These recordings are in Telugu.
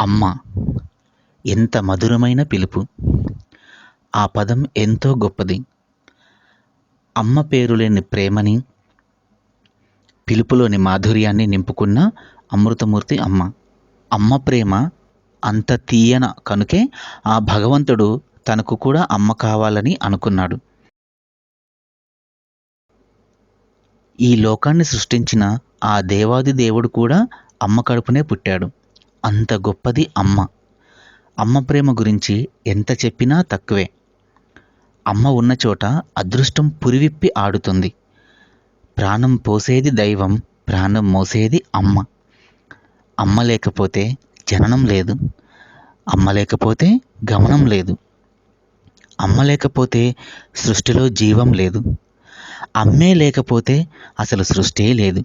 అమ్మ ఎంత మధురమైన పిలుపు. ఆ పదం ఎంతో గొప్పది. అమ్మ పేరు లేని ప్రేమని పిలుపులోని మాధుర్యాన్ని నింపుకున్న అమృతమూర్తి అమ్మ. అమ్మ ప్రేమ అంత తీయన కనుకే ఆ భగవంతుడు తనకు కూడా అమ్మ కావాలని అనుకున్నాడు. ఈ లోకాన్ని సృష్టించిన ఆ దేవాది దేవుడు కూడా అమ్మ కడుపునే పుట్టాడు. అంత గొప్పది అమ్మ. అమ్మ ప్రేమ గురించి ఎంత చెప్పినా తక్కువే. అమ్మ ఉన్న చోట అదృష్టం పురివిప్పి ఆడుతుంది. ప్రాణం పోసేది దైవం ప్రాణం మోసేది అమ్మ. అమ్మ లేకపోతే జననం లేదు. అమ్మ లేకపోతే గమనం లేదు. అమ్మ లేకపోతే సృష్టిలో జీవం లేదు. అమ్మే లేకపోతే అసలు సృష్టే లేదు.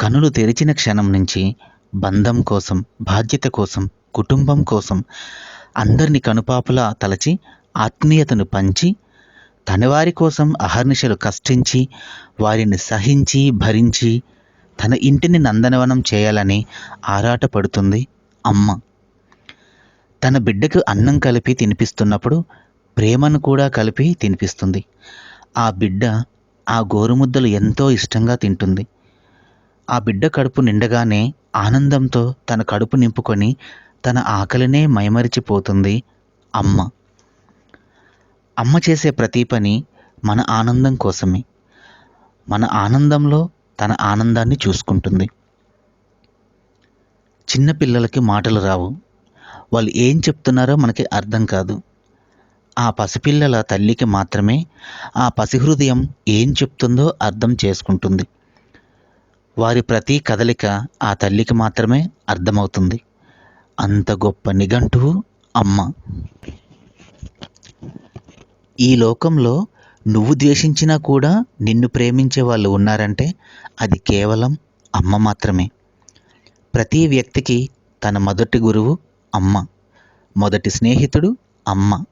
కనులు తెరిచిన క్షణం నుంచి బంధం కోసం బాధ్యత కోసం కుటుంబం కోసం అందరిని కనుపాపలా తలచి ఆత్మీయతను పంచి తనవారి కోసం అహర్నిశలు కష్టించి వారిని సహించి భరించి తన ఇంటిని నందనవనం చేయాలని ఆరాటపడుతుంది అమ్మ. తన బిడ్డకు అన్నం కలిపి తినిపిస్తున్నప్పుడు ప్రేమను కూడా కలిపి తినిపిస్తుంది. ఆ బిడ్డ ఆ గోరుముద్దలు ఎంతో ఇష్టంగా తింటుంది. ఆ బిడ్డ కడుపు నిండగానే ఆనందంతో తన కడుపు నింపుకొని తన ఆకలినే మైమరిచిపోతుంది అమ్మ. అమ్మ చేసే ప్రతి పని మన ఆనందం కోసమే. మన ఆనందంలో తన ఆనందాన్ని చూసుకుంటుంది. చిన్నపిల్లలకి మాటలు రావు. వాళ్ళు ఏం చెప్తున్నారో మనకి అర్థం కాదు. ఆ పసిపిల్లల తల్లికి మాత్రమే ఆ పసిహృదయం ఏం చెప్తుందో అర్థం చేసుకుంటుంది. వారి ప్రతి కదలిక ఆ తల్లికి మాత్రమే అర్థమవుతుంది. అంత గొప్ప నిఘంటువు అమ్మ. ఈ లోకంలో నువ్వు ద్వేషించినా కూడా నిన్ను ప్రేమించే వాళ్ళు ఉన్నారంటే అది కేవలం అమ్మ మాత్రమే. ప్రతి వ్యక్తికి తన మొదటి గురువు అమ్మ మొదటి స్నేహితుడు అమ్మ.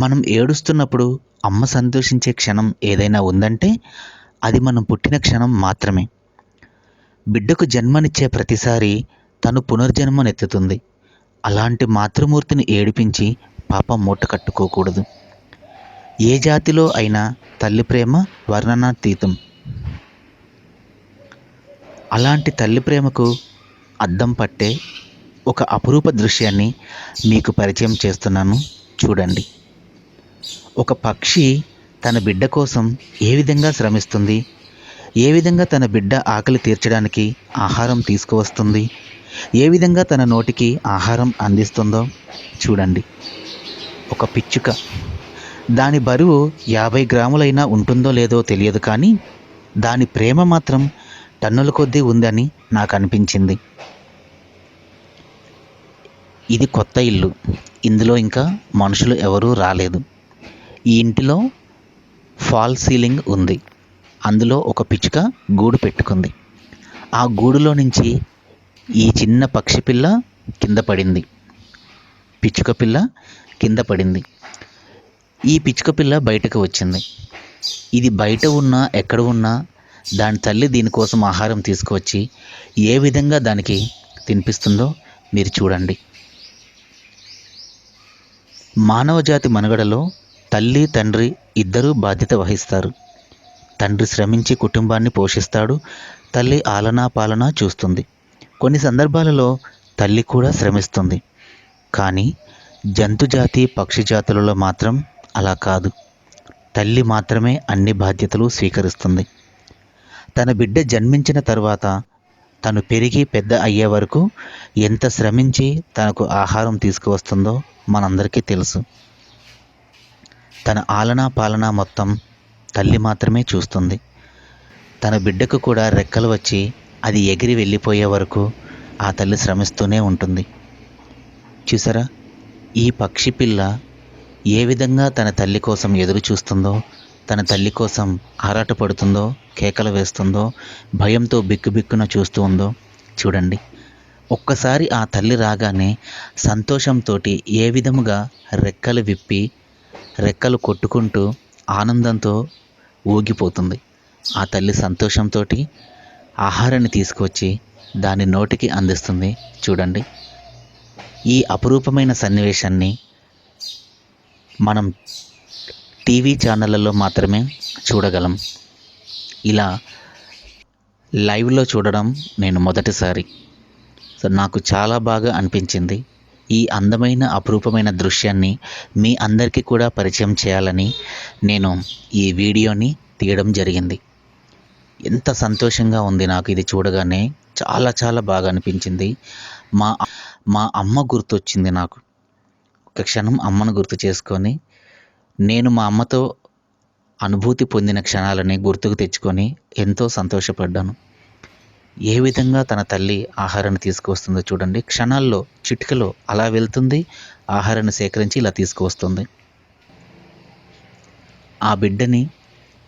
మనం ఏడుస్తున్నప్పుడు అమ్మ సంతోషించే క్షణం ఏదైనా ఉందంటే అది మనం పుట్టిన క్షణం మాత్రమే. బిడ్డకు జన్మనిచ్చే ప్రతిసారి తను పునర్జన్మనెత్తుతుంది. అలాంటి మాతృమూర్తిని ఏడిపించి పాపం మూట కట్టుకోకూడదు. ఏ జాతిలో అయినా తల్లి ప్రేమ వర్ణనాతీతం. అలాంటి తల్లి ప్రేమకు అద్దం పట్టే ఒక అపురూప దృశ్యాన్ని మీకు పరిచయం చేస్తున్నాను. చూడండి. ఒక పక్షి తన బిడ్డ కోసం ఏ విధంగా శ్రమిస్తుంది? ఏ విధంగా తన బిడ్డ ఆకలి తీర్చడానికి ఆహారం తీసుకువస్తుంది? ఏ విధంగా తన నోటికి ఆహారం అందిస్తుందో చూడండి. ఒక పిచ్చుక. దాని బరువు యాభై గ్రాములైనా ఉంటుందో లేదో తెలియదు కానీ దాని ప్రేమ మాత్రం టన్నుల కొద్దీ ఉందని నాకు అనిపించింది. ఇది కొత్త ఇల్లు. ఇందులో ఇంకా మనుషులు ఎవరూ రాలేదు. ఈ ఇంటిలో ఫాల్ సీలింగ్ ఉంది. అందులో ఒక పిచ్చుక గూడు పెట్టుకుంది. ఆ గూడులో నుంచి ఈ చిన్న పక్షి పిల్ల కింద పడింది. పిచ్చుక పిల్ల కింద పడింది. ఈ పిచ్చుక పిల్ల బయటకు వచ్చింది. ఇది బయట ఉన్నా ఎక్కడ ఉన్నా దాని తల్లి దీనికోసం ఆహారం తీసుకువచ్చి ఏ విధంగా దానికి తినిపిస్తుందో మీరు చూడండి. మానవజాతి మనుగడలో తల్లి తండ్రి ఇద్దరూ బాధ్యత వహిస్తారు. తండ్రి శ్రమించి కుటుంబాన్ని పోషిస్తాడు తల్లి ఆలనా పాలన చూస్తుంది. కొన్ని సందర్భాలలో తల్లి కూడా శ్రమిస్తుంది. కానీ జంతుజాతి పక్షి జాతులలో మాత్రం అలా కాదు. తల్లి మాత్రమే అన్ని బాధ్యతలు స్వీకరిస్తుంది. తన బిడ్డ జన్మించిన తరువాత తను పెరిగి పెద్ద అయ్యే వరకు ఎంత శ్రమించి తనకు ఆహారం తీసుకువస్తుందో మనందరికీ తెలుసు. తన ఆలనా పాలన మొత్తం తల్లి మాత్రమే చూస్తుంది. తన బిడ్డకు కూడా రెక్కలు వచ్చి అది ఎగిరి వెళ్ళిపోయే వరకు ఆ తల్లి శ్రమిస్తూనే ఉంటుంది. చూసారా? ఈ పక్షి పిల్ల ఏ విధంగా తన తల్లి కోసం ఎదురు చూస్తుందో తన తల్లి కోసం ఆరాటపడుతుందో కేకలు వేస్తుందో భయంతో బిక్కుబిక్కున చూస్తూ ఉందో చూడండి. ఒక్కసారి ఆ తల్లి రాగానే సంతోషంతో ఏ విధముగా రెక్కలు విప్పి రెక్కలు కొట్టుకుంటూ ఆనందంతో ఊగిపోతుంది. ఆ తల్లి సంతోషంతో ఆహారాన్ని తీసుకొచ్చి దాని నోటికి అందిస్తుంది. చూడండి. ఈ అపురూపమైన సన్నివేశాన్ని మనం టీవీ ఛానళ్ళలో మాత్రమే చూడగలం. ఇలా లైవ్లో చూడడం నేను మొదటిసారి. సో నాకు చాలా బాగా అనిపించింది. ఈ అందమైన అపురూపమైన దృశ్యాన్ని మీ అందరికీ కూడా పరిచయం చేయాలని నేను ఈ వీడియోని తీయడం జరిగింది. ఎంత సంతోషంగా ఉంది నాకు ఇది చూడగానే. చాలా చాలా బాగా అనిపించింది. మా మా అమ్మ గుర్తొచ్చింది నాకు. ఒక క్షణం అమ్మను గుర్తు చేసుకొని నేను మా అమ్మతో అనుభూతి పొందిన క్షణాలని గుర్తుకు తెచ్చుకొని ఎంతో సంతోషపడ్డాను. ఏ విధంగా తన తల్లి ఆహారాన్ని తీసుకువస్తుందో చూడండి. క్షణాల్లో చిటికలో అలా వెళ్తుంది ఆహారాన్ని సేకరించి ఇలా తీసుకువస్తుంది. ఆ బిడ్డని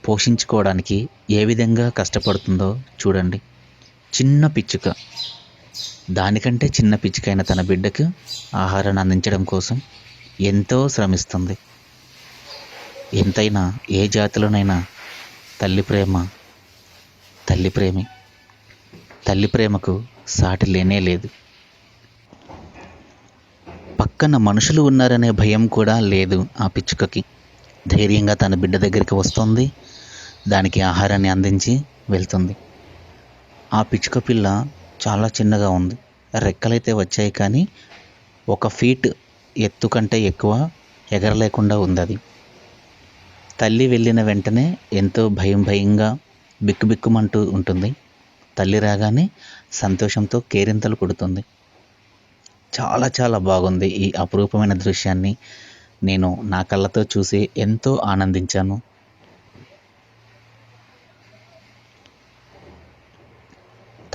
పోషించుకోవడానికి ఏ విధంగా కష్టపడుతుందో చూడండి. చిన్న పిచ్చుక. దానికంటే చిన్న పిచ్చుకైన తన బిడ్డకు ఆహారాన్ని అందించడం కోసం ఎంతో శ్రమిస్తుంది. ఎంతైనా ఏ జాతిలోనైనా తల్లి ప్రేమ తల్లి ప్రేమే. తల్లి ప్రేమకు సాటి లేనే లేదు. పక్కన మనుషులు ఉన్నారనే భయం కూడా లేదు ఆ పిచ్చుకకి. ధైర్యంగా తన బిడ్డ దగ్గరికి వస్తుంది. దానికి ఆహారాన్ని అందించి వెళ్తుంది. ఆ పిచ్చుక పిల్ల చాలా చిన్నగా ఉంది. రెక్కలైతే వచ్చాయి కానీ ఒక ఫీట్ ఎత్తు కంటే ఎక్కువ ఎగరలేకుండా ఉంది అది. తల్లి వెళ్ళిన వెంటనే ఎంతో భయం భయంగా బిక్కుబిక్కుమంటూ ఉంటుంది. తల్లి రాగానే సంతోషంతో కేరింతలు కొడుతుంది. చాలా చాలా బాగుంది ఈ అపురూపమైన దృశ్యాన్ని. నేను నా కళ్ళతో చూసి ఎంతో ఆనందించాను.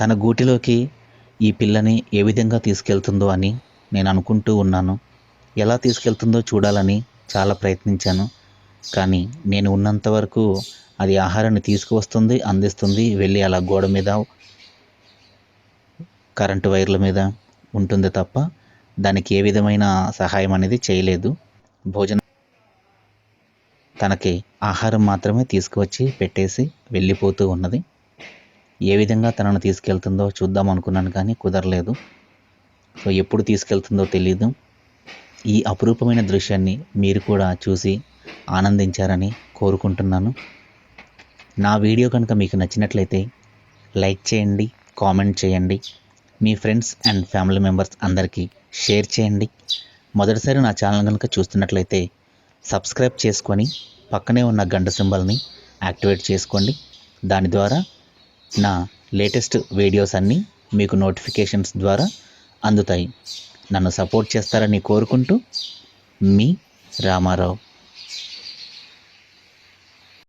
తన గూటిలోకి ఈ పిల్లని ఏ విధంగా తీసుకెళ్తుందో అని నేను అనుకుంటూ ఉన్నాను. ఎలా తీసుకెళ్తుందో చూడాలని చాలా ప్రయత్నించాను. కానీ నేను ఉన్నంత వరకు అది ఆహారాన్ని తీసుకువస్తుంది అందిస్తుంది వెళ్ళి అలా గోడ మీద కరెంటు వైర్ల మీద ఉంటుంది తప్ప దానికి ఏ విధమైన సహాయం అనేది చేయలేదు. భోజనం తనకి ఆహారం మాత్రమే తీసుకువచ్చి పెట్టేసి వెళ్ళిపోతూ ఉన్నది. ఏ విధంగా తనను తీసుకెళ్తుందో చూద్దాం అనుకున్నాను కానీ కుదరలేదు. సో ఎప్పుడు తీసుకెళ్తుందో తెలియదు ఈ అపురూపమైన దృశ్యాన్ని మీరు కూడా చూసి ఆనందించారని కోరుకుంటున్నాను. నా వీడియో కనుక మీకు నచ్చినట్లయితే లైక్ చేయండి కామెంట్ చేయండి. మీ ఫ్రెండ్స్ అండ్ ఫ్యామిలీ మెంబర్స్ అందరికీ షేర్ చేయండి. మొదటిసారి నా ఛానల్ కనుక చూస్తున్నట్లయితే సబ్స్క్రైబ్ చేసుకొని పక్కనే ఉన్న గంట సింబల్ని యాక్టివేట్ చేసుకోండి. దాని ద్వారా నా లేటెస్ట్ వీడియోస్ అన్నీ మీకు నోటిఫికేషన్స్ ద్వారా అందుతాయి. నన్ను సపోర్ట్ చేస్తారని కోరుకుంటూ మీ రామారావు.